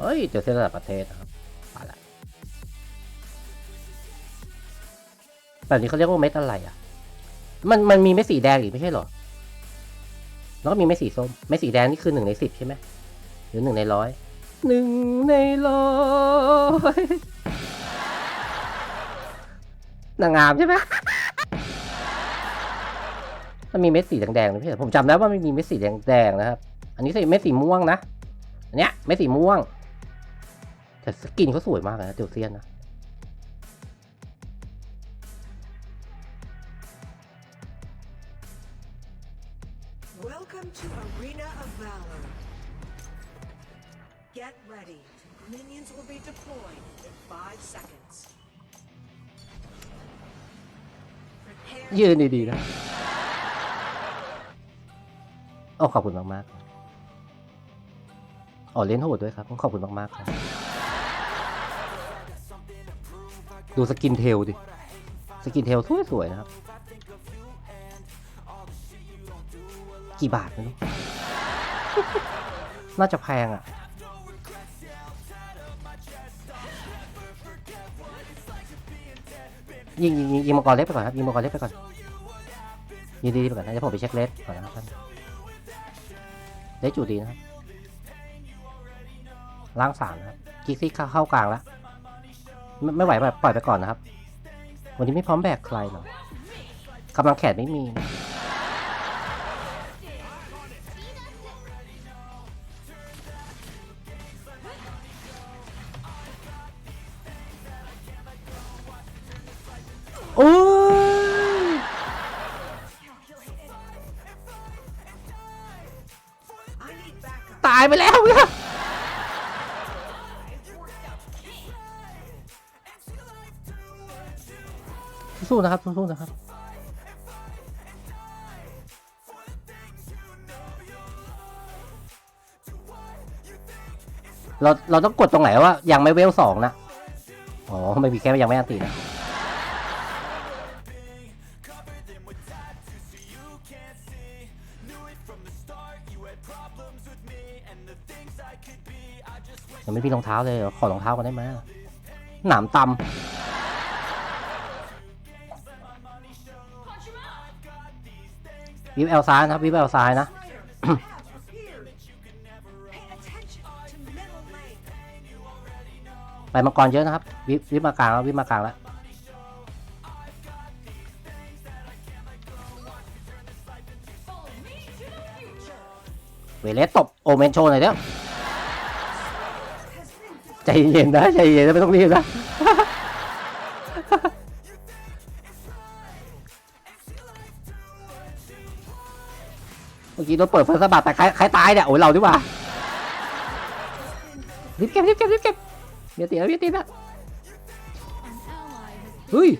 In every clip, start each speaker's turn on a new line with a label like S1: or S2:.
S1: เฮ้ย เจอเส้นระดับประเทศนะครับไปละแบบนี้เขาเรียกว่าเม็ดอะไรอะ มันมันมีเม็ดสีแดงอีกไม่ใช่หรอ แล้วก็มีเม็ดสีส้ม เม็ดสีแดงนี่คือหนึ่งในสิบใช่ไหมหรือหนึ่งในร้อย หนึ่งในร้อยนางงามใช่ไหมมันมีเม็ดสีแดงๆนะพี่ผมจำได้ว่ามันมีเม็ดสีแดงๆนะครับ อันนี้ใส่เม็ดสีม่วงนะ อันเนี้ยเม็ดสีม่วง แต่สกินเขาสวยมากเลยนะเจลเซียนนะ
S2: Welcome to Arena of Valor. Get ready. Minions will be deployed in five seconds. Prepare
S1: ยืนดีๆนะโอ้ขอบคุณมากๆอ๋อเล่นโหดด้วยครับ ขอบคุณมากๆครับ ดูสกินเทลดิ สกินเทลสวยๆนะครับ กี่บาทไม่รู้น่าจะแพงอะยิงยิงยิงยิงมังกรเล็กไปก่อนครับ ยิงมังกรเล็กไปก่อน ยิงดีๆไปก่อนนะเดี๋ยวผมไปเช็คเลสก่อนนะครับท่านเลสอยู่ดีนะครับล่างสามนะครับกิกซี่เข้าเข้ากลางแล้ว ไม่ไม่ไหวแบบปล่อยไปก่อนนะครับ วันนี้ไม่พร้อมแบกใครหรอกกำลังแขนไม่มี โอ้ยตายไปแล้วเนี่ย สู้ๆนะครับสู้ๆนะครับเราเราต้องกดตรงไหนว่ายังไม่เวลสองนะ อ๋อ ไม่มีแค่ยังไม่อันตีนะ ยังไม่มีรองเท้าเลยเรอขอรองเท้ากันได้ไหมหนามตำ วิบแอลซ้ายนะครับวิบแอลซ้ายนะ ไปมังกรเยอะนะครับ วิบวิบมากลางแล้ววิบมากลางแล้วเวเลสตบโอเมนโชว์หน่อยเด้อใจเย็นนะใจเย็นนะไม่ต้องรีบนะ มื่อกี้โดนเปิดเฟิร์สบัตแต่ใครใครตายเนี่ยโอ้ยเราดีกว่ารีบเก็บรีบเก็บรีบเก็บเมียตีแล้วเมียตีแล้วเฮ้ย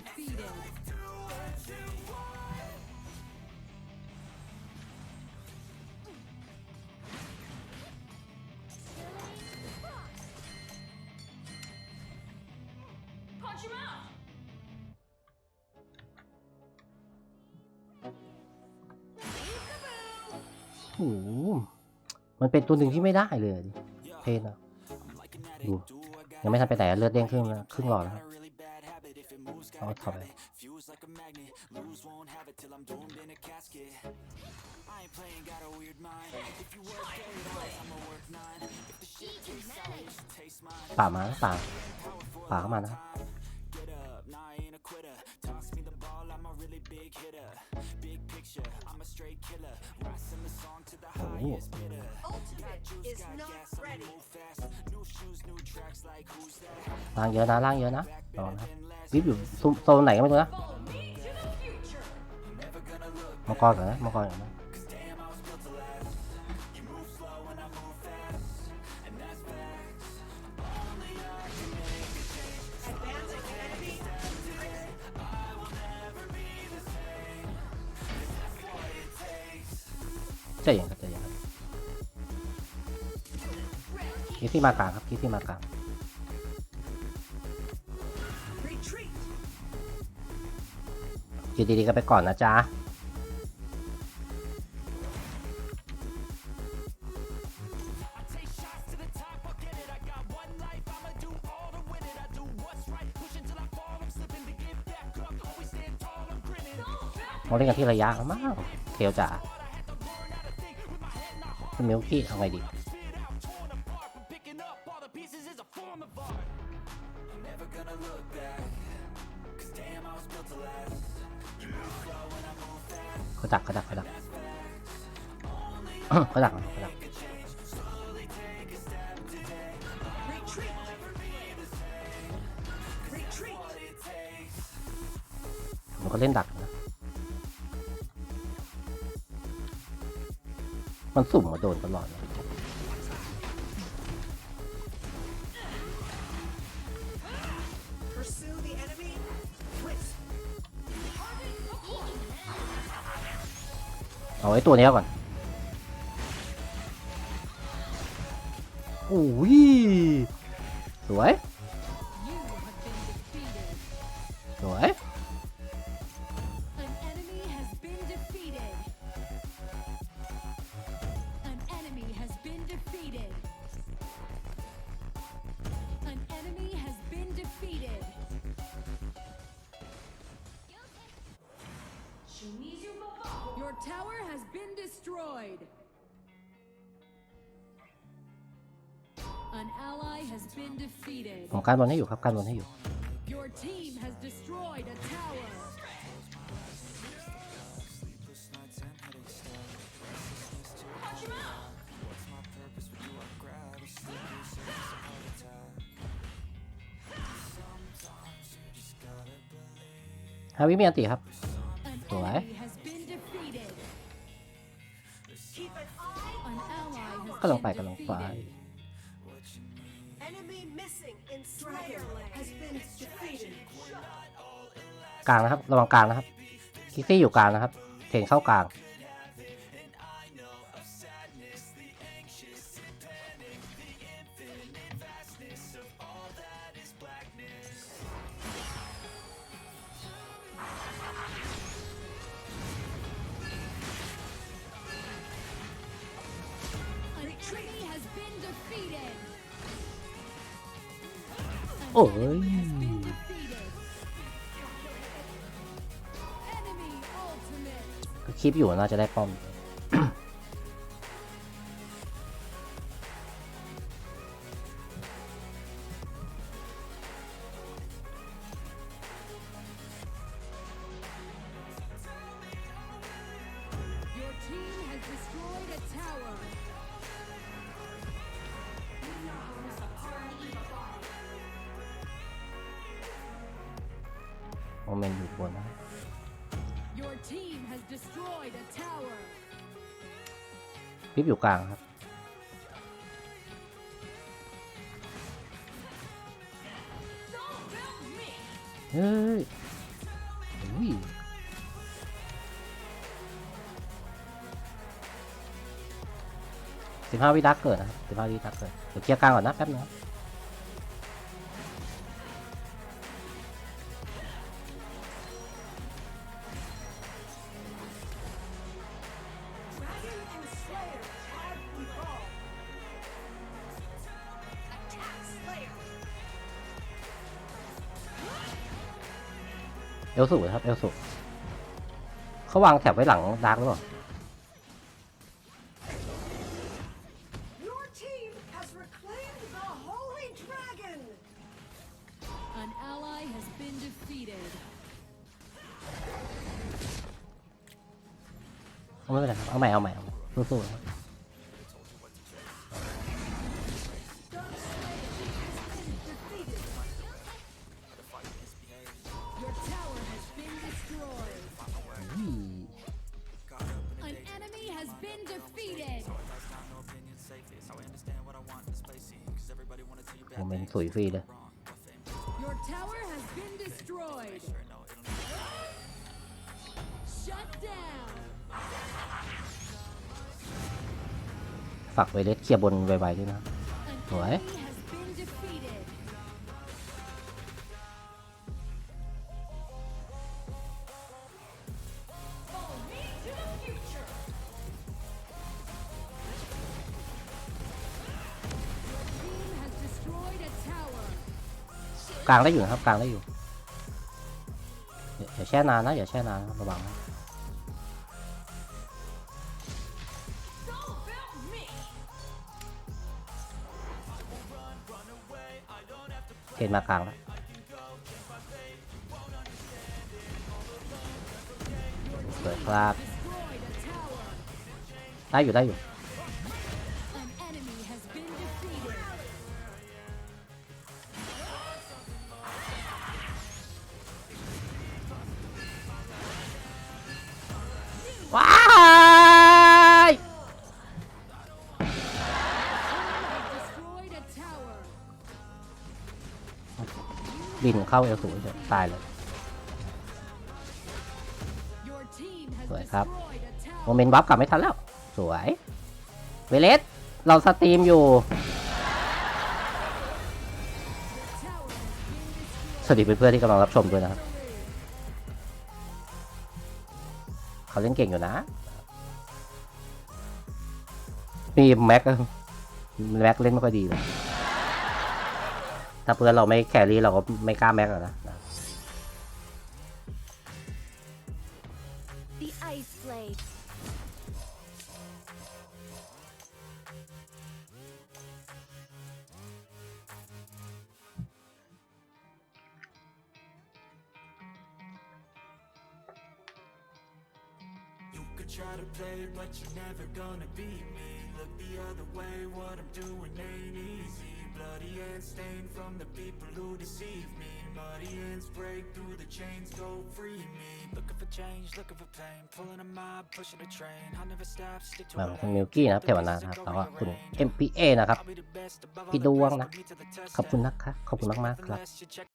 S1: โอ้โมันเป็นตัวหนึ่งที่ไม่ได้เลยดิเพนอะดูยังไม่ทันไปไหนเลือดเด้งขึ้นมาครึ่งหลอดแล้วเอาถอดไปป่ามาป่าป่าเข้ามานะ ครับโอ้โห
S2: Ultimate is not ready.
S1: ล่างเยอะนะล่างเใจเย็นครับใจเย็นครับคิดที่มากลางครับคิดที่มากลางคิดดีๆกันไปก่อนนะจ๊ะเราเล่นกันที่ระยะมากเทลจ๋า มิวกี้เอาไงดีเขาดักเขาดักเขาดักเขาดักเขาดัก
S2: Retreat. Retreat.
S1: มันก็เล่นดัก มันสุ่มมาโดนตลอดนะ
S2: Pursue the enemy. Twist.
S1: เอาไว้ตัวเนี้ยก่อนโอ้ยสวย ผมการบอลให้อยู่ครับการบอลให้อยู่
S3: Your team has destroyed a tower.
S2: An
S1: ฮาวิมีอันติครับ
S3: An
S1: Alright.
S3: enemy has been defeated.
S2: Keep an eye
S3: An ally has
S1: ก็ลงไป
S3: been
S1: ก็ลงไป
S3: defeated.
S2: Enemy missing in Slayer has been defeated.
S1: กลางนะครับ ระวังกลางนะครับ คิกซี่อยู่กลางนะครับ เทนเข้ากลาง
S3: An enemy has been defeated.
S1: โอ้ยคลิปอยู่น่าจะได้ป้อม โมเมนต์อยู่บนนะ
S3: Your team has destroyed a tower.
S1: คลิปอยู่กลางครับเฮ้ยอุ้ยสิบห้าวิดักเกิดนะครับสิบห้าวิดักเกิดเดี๋ยวเคลียร์กลางก่อนนะแป๊บนึงครับ ลสูนะครับ เอลสูเขาวางแถบไว้หลังดาร์กหรือเปล่า
S2: Your team has reclaimed the Holy Dragon.
S3: An ally has been defeated.
S1: เอาไม่เป็นไรครับเอาใหม่เอาใหม่เอาใหม่สู้ๆ มเมนต์สวยฟรีเลย
S3: Your tower has been destroyed. Shut down.
S1: ฝากไวเลสเคลียร์บนไวๆด้วยนะครับ
S3: An
S1: What?
S3: enemy
S1: กลางได้อยู่นะครับกลางได้อยู่อย่าแช่นานนะอย่าแช่นานระวังนะเทนมากลางแล้วสวยครับได้อยู่ได้อยู่ บินเข้าเอลสูงเดี๋ยวตายเลย
S3: Your team has
S1: สวยครับ
S3: destroyed a
S1: โม
S3: tower.
S1: เมนต์วับกลับไม่ทันแล้ว สวยเวเลสเราสตรีมอยู่
S3: Tower has been destroyed.
S1: สวัสดีเพื่อนๆที่กำลังรับชมด้วยนะครับเขาเล่นเก่งอยู่นะ มีแม็กแม็กเล่นไม่ค่อยดีเลย ถ้าเพื่อนเราไม่แครี่เราก็ไม่กล้าแม็กหรอกนะ
S4: The Ice Blade.
S5: You could try to play, but you're never gonna beat me. Look the other way, what I'm doing ain't easy. Bloody hands stained from the people who deceive me. Muddy hands break through the chains, go free me. Looking for change, looking for pain. Pulling a mob, pushing a train. I'll never stop, stick to
S1: มา
S5: a
S1: ของคุณ
S5: lane.
S1: มิวกี้นะครับเทวนานะครับแล้วก็คุณ MPA นะครับ
S5: I'll be the best above all
S1: พี่
S5: the
S1: ดวง
S5: rest,
S1: นะ
S5: put me to the test
S1: ขอบคุณ
S5: and
S1: นะคะขอบคุณมากๆครับ
S5: Nevertheless, you check